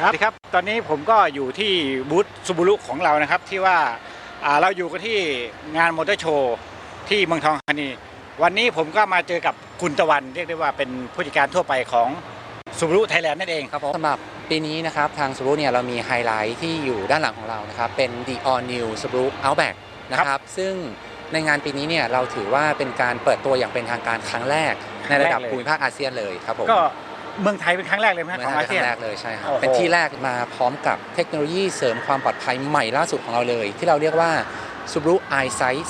ครับสวัสดีครับ ตอนนี้ผมก็อยู่ที่บูธซูบูรุของเรานะครับ ที่ว่าอ่าเราอยู่กันที่งานมอเตอร์โชว์ที่เมืองทองธานี วันนี้ผมก็มาเจอกับคุณตะวัน เรียกได้ว่าเป็นผู้จัดการทั่วไปของซูบูรุไทยแลนด์นั่นเองครับผมสำหรับปีนี้นะครับ ทาง Subaru เนี่ยเรามีไฮไลท์ที่อยู่ด้านหลังของเรานะครับ เป็น The All New Subaru Outback นะครับ ซึ่งในงานปีนี้เนี่ยเราถือว่าเป็นการเปิดตัวอย่างเป็นทางการครั้งแรก ในระดับครั้งแรกเลยภูมิภาคอาเซียนเลยครับผมก็ เมืองไทยเป็นครั้งแรกเลยไหมไม่ของใช่อาคเซียรั้นงแรกเลยใช่ครับโอ้โหเป็นที่แรกมาพร้อมกับเทคโนโลยีเสริมความปลอดภัยใหม่ล่าสุดของเราเลย ที่เราเรียกว่า Subaru EyeSight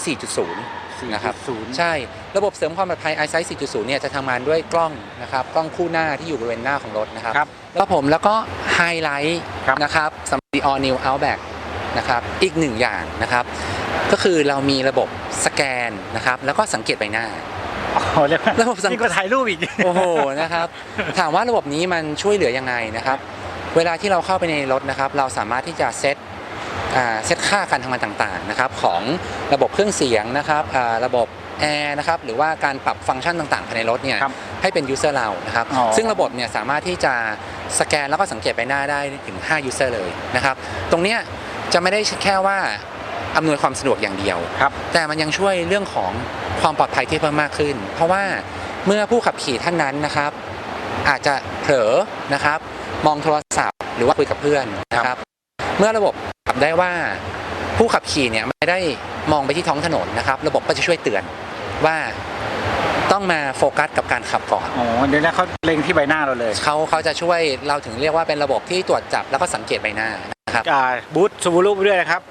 4.0 นะครับศูนย์ใช่ระบบเสริมความปลอดภัย EyeSight 4.0 เนี่ยจะทำงานด้วยกล้องนะครับกล้องคู่หน้าที่อยู่บริเวณหน้าของรถนะครับครับแล้วผมแล้วก็ไฮไลท์ครับนะครับสำหรับ The All New Outback นะครับอีกหนึ่งอย่างนะครับ ก็คือเรามีระบบสแกนนะครับแล้วก็สังเกตใบหน้า โอ้โหเรียกว่าระบบสังนี่ก็ถ่ายรูปอีกโอ้โหนะครับ ถามว่าระบบนี้มันช่วยเหลือยังไงนะครับ เวลาที่เราเข้าไปในรถนะครับ เราสามารถที่จะเซตอ่าเซตค่าการทำงานต่างๆนะครับ ของระบบเครื่องเสียงนะครับอ่าระบบแอร์นะครับหรือว่าการปรับฟังก์ชันต่างๆภายในรถเนี่ยครับให้เป็นยูเซอร์เรานะครับอ๋อซึ่งระบบเนี่ยสามารถที่จะสแกนแล้วก็สังเกตใบหน้าได้ถึง5 user เลยนะครับ ตรงเนี้ยจะไม่ได้แค่ว่าอำนวยความสะดวกอย่างเดียวครับแต่มันยังช่วยเรื่องของ ความปลอดภัยที่เพิ่มมากขึ้น เพราะว่าเมื่อผู้ขับขี่ท่านนั้นนะครับ อาจจะเผลอนะครับ มองโทรศัพท์ หรือว่าคุยกับเพื่อนนะครับ เมื่อระบบปรับได้ว่าผู้ขับขี่เนี่ยไม่ได้มองไปที่ท้องถนนนะครับ ระบบก็จะช่วยเตือนว่าต้องมาโฟกัสกับการขับก่อนโอ้เดี๋ยวนี้เขาเล็งที่ใบหน้าเราเลยเขาเขาจะช่วยเราถึงเรียกว่าเป็นระบบที่ตรวจจับแล้วก็สังเกตใบหน้านะครับอ่าบูธซูบูรุไปด้วยนะครับ